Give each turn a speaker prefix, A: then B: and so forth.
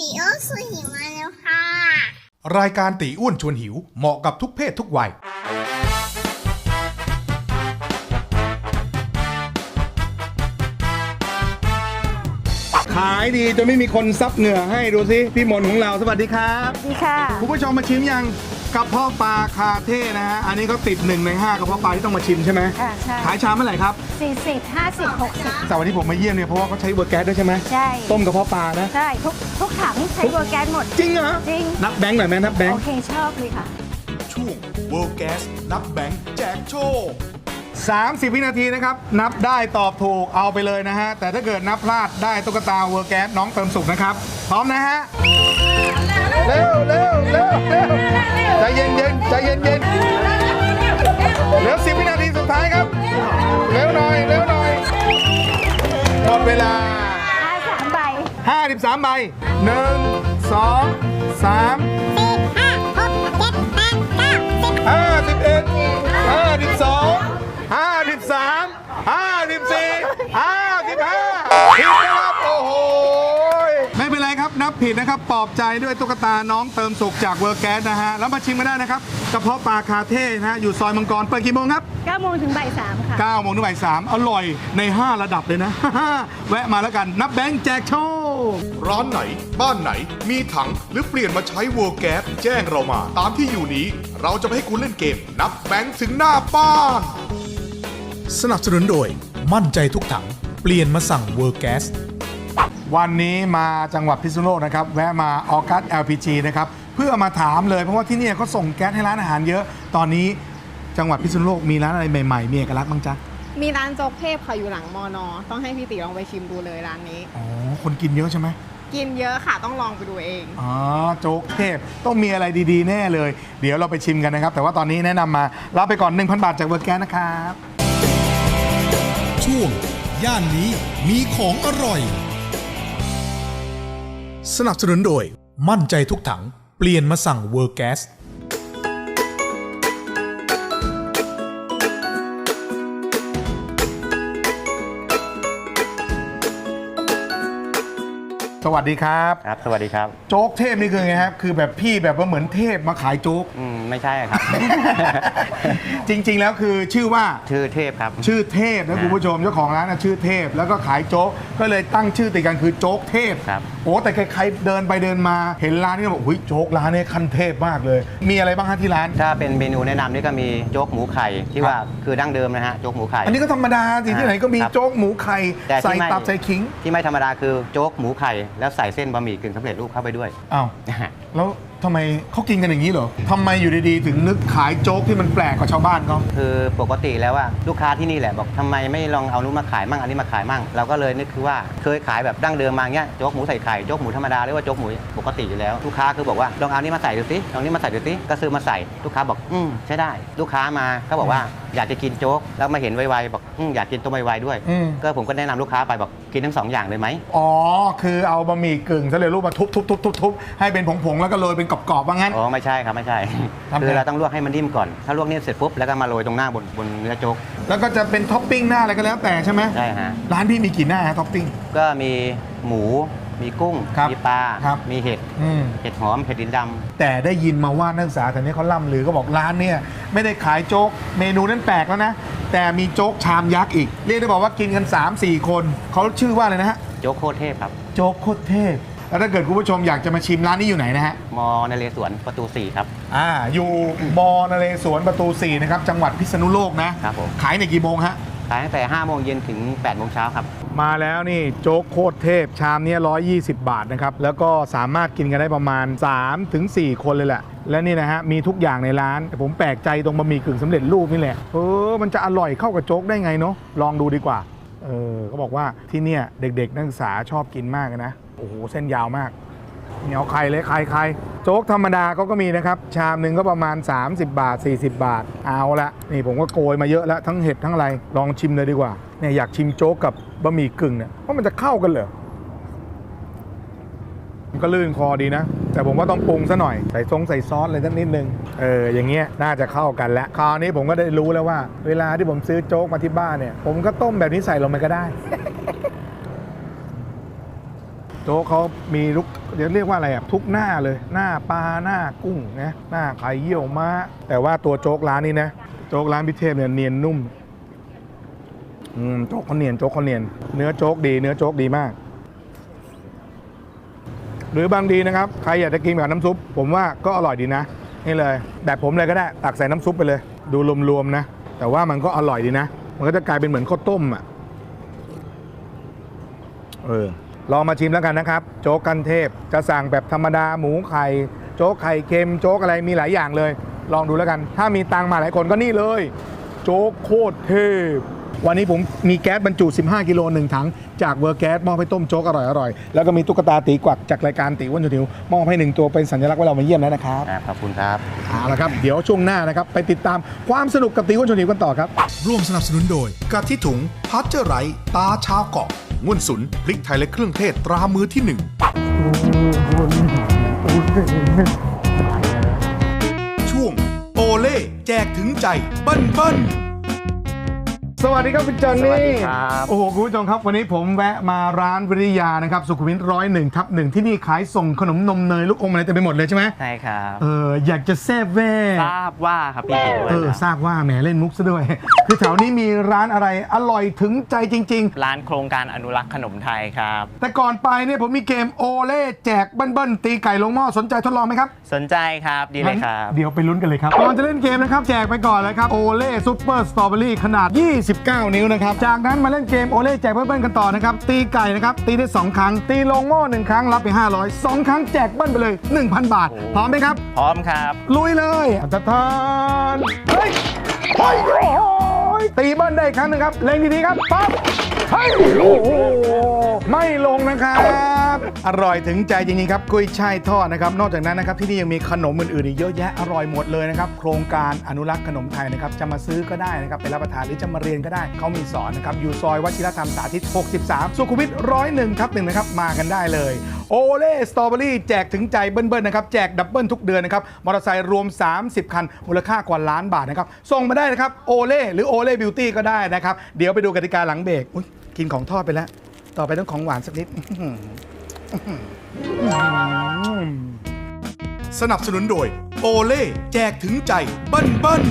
A: ตีโอสุหิวมาแล้วค่ะ
B: รายการตีอ้วนชวนหิวเหมาะกับทุกเพศทุกวัย
C: ขายดีจนไม่มีคนซับเหงื่อให้ดูสิพี่มนต์ของเราสวัสดีครับ
D: ดีค่ะ
C: คุณผู้ชมมาชิมยัง กระเพาะปลาคาเท่นะฮะ อันนี้เขาติดหนึ่งในห้ากระเพาะปลาที่ต้องมาชิมใช่ไหม
D: ค่ะใช่
C: ขายชามเมื่อไหร่ครับ
D: 40 50 60
C: แต่วันที่ผมมาเยี่ยมเนี่ยเพราะว่าเขาใช้เวอร์แก๊สด้วยใช่ไหม
D: ใช่
C: ต้มกระเพาะปลานะ
D: ใช่ทุกทุกถังใช้เบอร์แกนหมด
C: จริงเหรอ
D: จริง
C: นับแบงค์หน่อยไหมนับแบง
D: โอ
C: ค์
D: เคชอบเลยค่ะ
B: ช่วง World Gas นับแบงค์แจกโชค
C: 30 วินาทีนะครับ นับได้ตอบถูกเอาไปเลยนะฮะ แต่ถ้าเกิดนับพลาดได้ตุ๊กตาเวอร์แก๊สน้องเติมสุขนะครับ พร้อมนะฮะ เร็วเร็วเร็วเร็วใจเย็นเย็นใจเย็นเย็นเหลือสิบวินาทีสุดท้ายครับ เร็วหน่อยเร็วหน่อยหมดเวลา
D: ห้าสิบสามใบห
C: 53ใบ1 2ง
A: สามห้าหกเจ็ดแปดเก้าสิบ
C: สามห้าสิบสี่ห้าสิบห้า ผิดนะครับปลอบใจด้วยตุ๊กตาน้องเติมสุขจากเวอร์แก๊สนะฮะแล้วมาชิมกันได้นะครับกระเพาะปลาคาเท่นะฮะอยู่ซอยมังกรเปิดกี่โมงครับ
D: 9โมงถึงบ่าย3ค่ะ
C: 9โมงถึงบ่าย3อร่อยใน 5 ระดับเลยนะ แวะมาแล้วกันนับแบงค์แจกโชค
B: ร้านไหน บ้านไหน มีถังหรือเปลี่ยนมาใช้ World Gas แจ้งเรามา ตามที่อยู่นี้ เราจะไม่ให้คุณเล่นเกม นับแบงค์ถึงหน้าบ้านสนับสนุนโดย มั่นใจทุกถัง เปลี่ยนมาสั่ง World Gas
C: วันนี้มาจังหวัดพิษณุโลกนะครับ แวะมาออกัส LPG นะครับ เพื่อมาถามเลยเพราะว่าที่เนี่ยเขาส่งแก๊สให้ร้านอาหารเยอะ ตอนนี้จังหวัดพิษณุโลกมีร้านอะไรใหม่ๆ มีเอกลักษณ์บ้างจ๊ะ
E: มีร้านโจ๊กเทพค่ะอยู่หลังมอนอต้องให้พี่ติลองไปชิมดูเลยร้านนี้
C: อ๋อ คนกินเยอะใช่ไหม
E: กินเยอะค่ะต้องลองไปดูเอง
C: อ๋อ โจ๊กเทพต้องมีอะไรดีๆ แน่เลย เดี๋ยวเราไปชิมกันนะครับ แต่ว่าตอนนี้แนะนำมารับไปก่อน 1,000 บาทจากเวอร์แกนนะครับ
F: ช่วง ย่านนี้มีของอร่อย
B: สนับสนุนโดย มั่นใจทุกถัง เปลี่ยนมาสั่งเวอร์แก
C: ส วัสดีครับ
G: ครับ สวัสดีครับ
C: โจ๊กเทพนี่คือไงครับ คือแบบพี่แบบว่าเหมือนเทพมาขายโจ๊ก
G: อืม ไม่ใช่ครับ
C: จริง ๆ แล้วคือชื่อว่า
G: ชื่อเทพครับ
C: ชื่อเทพนะ
G: อ่า
C: คุณผู้ชมเจ้าของร้านนะชื่อเทพแล้วก็ขายโจ๊ก ก็เลยตั้งชื่อติดกันคือโจ๊กเทพ
G: ครับ
C: โอ้แต่ใครๆเดินไปเดินมาเห็นร้านนี้บอกอุ้ยโจ๊กร้านนี้ขั้นเทพมากเลย มีอะไรบ้างฮะที่ร้าน
G: ถ้าเป็นเมนูแนะนำนี่ก็มีโจ๊กหมูไข่ที่ว่าคือดั้งเดิมนะฮะ โจ๊กหมูไข่
C: อันนี้ก็ธรรมดาสิที่ไหนก็มี
G: ครับ
C: โจ๊กหมูไข่
G: แต่
C: ใส่
G: ที่ไม่
C: ตับใส่ขิง
G: ที่ไม่ธรรมดาคือโจ๊กหมูไข่แล้วใส่เส้นบะหมี่กึ่งสำเร็จรูปเข้าไปด้วย
C: อ้าว แล้ว ทำไมเขากินกันอย่างนี้เหรอทำไมอยู่ดีๆ ถึงนึกขายโจ๊กที่มันแปลกกว่าชาวบ้านเขา
G: คือปกติแล้วว่าลูกค้าที่นี่แหละบอกทำไมไม่ลองเอานู้นมาขายมั่งอันนี้มาขายมั่งเราก็เลยนึกคือว่าเคยขายแบบดั้งเดิมมาเงี้ยโจ๊กหมูใส่ไข่โจ๊กหมูธรรมดาหรือว่าโจ๊กหมูปกติอยู่แล้วลูกค้าคือบอกว่าลองเอานี้มาใส่ดูสิลองนี้มาใส่ดูสิก็ซื้อมาใส่ลูกค้าบอกอืมใช้ได้ ลูกค้ามาก็บอกว่าอยากจะกินโจ๊กแล้วมาเห็นไวๆบอกอืมอยากกินต้มไวๆด้วย
C: อืม
G: ก็ผมก็แนะนำลูกค้าไปบอกกินทั้งสองอย่างเลยไหม
C: อ๋อ คือเอาบะหมี่กึ่งสำเร็จรูปมาทุบทุบทุบทุบทุบให้เป็นผงๆ แล้วก็โรยเป็นกรอบๆว่างั้น
G: อ๋อไม่ใช่ครับไม่ใช่
C: ทำไง
G: คือเราต้องลวกให้มันนิ่มก่อน ถ้าลวกนิ่มเสร็จปุ๊บแล้วก็มาโรยตรงหน้าบนบนเนื้อโจ๊ก
C: แล้วก็จะเป็นท็อปปิ้งหน้าอะไรก็แล้วแต่ใช่ไหม
G: ใช่ฮะ
C: ร้านพี่มีกี่หน้าฮะท็อปปิ้ง
G: ก็มีหมู มีกุ้ง
C: ครับ
G: มีปลา
C: ครับ
G: มีเห็ด
C: อืม
G: เห็ดหอมเห็ดดินดำ
C: แต่ได้ยินมาว่านักศึกษาแถวนี้เขาล่ำลือก็บอกร้านเนี่ยไม่ได้ขายโจ๊กเมนูนั้นแปลกแล้วนะ แต่มีโจ๊กชามยักษ์อีก เรียกได้บอกว่ากินกัน 3-4 คน เขาชื่อว่าอะไรนะฮะ
G: โจ๊กโคตรเทพครับ
C: โจ๊กโคตรเทพ แล้วถ้าเกิดคุณผู้ชมอยากจะมาชิมร้านนี้อยู่ไหนนะฮะ
G: มอนเรศวรประตู4ครับ
C: อ่า อยู่มอนเรศวรประตู4นะครับ จังหวัดพิษณุโลกนะ
G: ครับผม
C: ขายในกี่โมงฮะ
G: ขายตั้งแต่5โมงเย็นถึง8โมงเช้าครับ
C: มาแล้วนี่โจ๊กโคตรเทพชามเนี้120 บาทนะครับ แล้วก็สามารถกินกันได้ประมาณ3-4ถึง4คนเลยแหละ และนี่นะฮะ มีทุกอย่างในร้านแต่ผมแปลกใจตรงบะหมี่กึ่งสำเร็จรูปนี่แหละ เออ มันจะอร่อยเข้ากับโจ๊กได้ไงเนาะ ลองดูดีกว่า เออเขาบอกว่าที่เนี่ยเด็ก ๆ นักศึกษาชอบกินมากนะโอ้โหเส้นยาวมากเหนียวไข่เลยไข่ไข่โจ๊กธรรมดาเขาก็มีนะครับ ชามหนึ่งก็ประมาณ 30 บาท 40 บาท เอาละนี่ผมก็โกยมาเยอะแล้วทั้งเห็ดทั้งอะไรลองชิมเลยดีกว่าเนี่ยอยากชิมโจ๊กกับบะหมี่กึ่งเนี่ยว่ามันจะเข้ากันเหรอมันก็ลื่นคอดีนะ แต่ผมก็ต้องปรุงซะหน่อยใส่ซงใส่ซอสอะไรสักนิดนึงเอออย่างเงี้ยน่าจะเข้ากันแล้วคราวนี้ผมก็ได้รู้แล้วว่า เวลาที่ผมซื้อโจ๊กมาที่บ้านเนี่ย ผมก็ต้มแบบนี้ใส่ลงไปก็ได้ โจ๊กเขามีลุกเดี๋ยวเรียกว่าอะไรอะทุกหน้าเลย หน้าปลาหน้ากุ้งนะหน้าไข่เยี่ยวม้าแต่ว่าตัวโจ๊กร้านนี้นะโจ๊กร้านพิเทพเนี่ยเนียนนุ่มอืมโจ๊กเขาเนียนโจ๊กเขาเนียน เนื้อโจ๊กดี เนื้อโจ๊กดีมาก หรือบางทีนะครับ ใครอยากจะกินแบบน้ำซุป ผมว่าก็อร่อยดีนะ นี่เลย แบบผมเลยก็ได้ ตักใส่น้ำซุปไปเลย ดูรวมๆนะ แต่ว่ามันก็อร่อยดีนะ มันก็จะกลายเป็นเหมือนข้าวต้มอะ เออ ลองมาชิมแล้วกันนะครับ โจ๊กกันเทพจะสั่งแบบธรรมดาหมูไข่ โจ๊กไข่เค็มโจ๊กอะไรมีหลายอย่างเลย ลองดูแล้วกัน ถ้ามีตังค์มาหลายคนก็นี่เลย โจ๊กโคตรเทพ วันนี้ผมมีแก๊สบรรจุ 15 กิโลหนึ่งถัง จากเวอร์แก๊สมอบให้ต้มโจ๊กอร่อยๆแล้วก็มีตุ๊กตาตีกวักจากรายการตีอ้วนชวนหิวมอบให้หนึ่งตัวเป็นสัญลักษณ์ว่าเรามาเยี่ยมแล้วนะครับ
G: ครับขอบคุณครับ
C: เอาละครับเดี๋ยวช่วงหน้านะครับไปติดตามความสนุกกับตีอ้วนชวนหิวกันต่อครับ
B: ร่วมสนับสนุนโดยกะทิถุงพัชเจอร์ไรต์ตาชาวเกาะ ง่วนสุนพริกไทยและเครื่องเทศตรามือที่หนึ่งช่วงโอเล่แจกถึงใจเบิ้ลเบิ้ล
C: สวัสดีครับคุณจอนนี่
G: สวัสดีครับ
C: โอ้โหคุณผู้ชมครับ วันนี้ผมแวะมาร้านวิริยานะครับสุขุมวิทร้อยหนึ่งทับหนึ่งที่นี่ขายส่งขนมนมเนยลูกอมอะไรเต็มไปหมดเลยใช่ไหม
H: ใช่ครับ
C: เอออยากจะแซ่บแว่
H: ทราบว่าครับพี่ติ
C: เออทราบว่าแหมเล่นมุกซะด้วย คือแถวนี้มีร้านอะไรอร่อยถึงใจจริง
H: ร้านโครงการอนุรักษ์ขนมไทยครับ
C: ๆแต่ก่อนไปเนี่ยผมมีเกมโอเล่แจกเบิ้ลๆตีไก่ลงหม้อสนใจทดลองไหมครับ
H: สนใจครับดีเลยครับ
C: เดี๋ยวไปลุ้นกันเลยครับก่อนจะเล่นเกมนะครับแจกไปก่อนเลยครับโอเล่ซูเปอร์สตรอเบอรี่ขนาด29นิ้วนะครับ จากนั้นมาเล่นเกมโอเล่แจกเบิ้ลๆกันต่อนะครับ ตีไก่นะครับ ตีได้ 2 ครั้ง ตีลงหม้อ1ครั้ง รับไป 500 2 ครั้งแจกเบิ้ลไปเลย 1,000 บาท พร้อมไหมครับ
H: พร้อมครับ
C: ลุยเลยอัตทานเฮ้ยเฮ้ยโอ้โหตีเบิ้ลได้อีกครั้งหนึ่งครับ เล็งดีๆครับปั๊บเฮ้ยโอ้โห อร่อยถึงใจจริงๆครับกุ้ยช่ายทอดนะครับ นอกจากนั้นนะครับที่นี่ยังมีขนมอื่นๆอีกเยอะแยะอร่อยหมดเลยนะครับ โครงการอนุรักษ์ขนมไทยนะครับจะมาซื้อก็ได้นะครับไปรับประทานหรือจะมาเรียนก็ได้เขามีสอนนะครับอยู่ซอยวชิรธรรมสาธิต 63 สุขุมวิทร้อยหนึ่งทับหนึ่งนะครับมากันได้เลยโอเล่สตรอเบอรี่แจกถึงใจเบิ้ลๆนะครับแจกดับเบิ้ลทุกเดือนนะครับมอเตอร์ไซค์รวม 30 คัน มูลค่ากว่าล้านบาทนะครับส่งมาได้นะครับโอเล่หรือโอเล่บิวตี้ก็ได้นะครับเดี๋ยวไปดูกติกาหลังเบรกกินของทอดไปแล้ว ต่อไปต้องของหวานสักนิด
B: สนับสนุนโดย โอเล่แจกถึงใจเบิ้ลเบิ้ล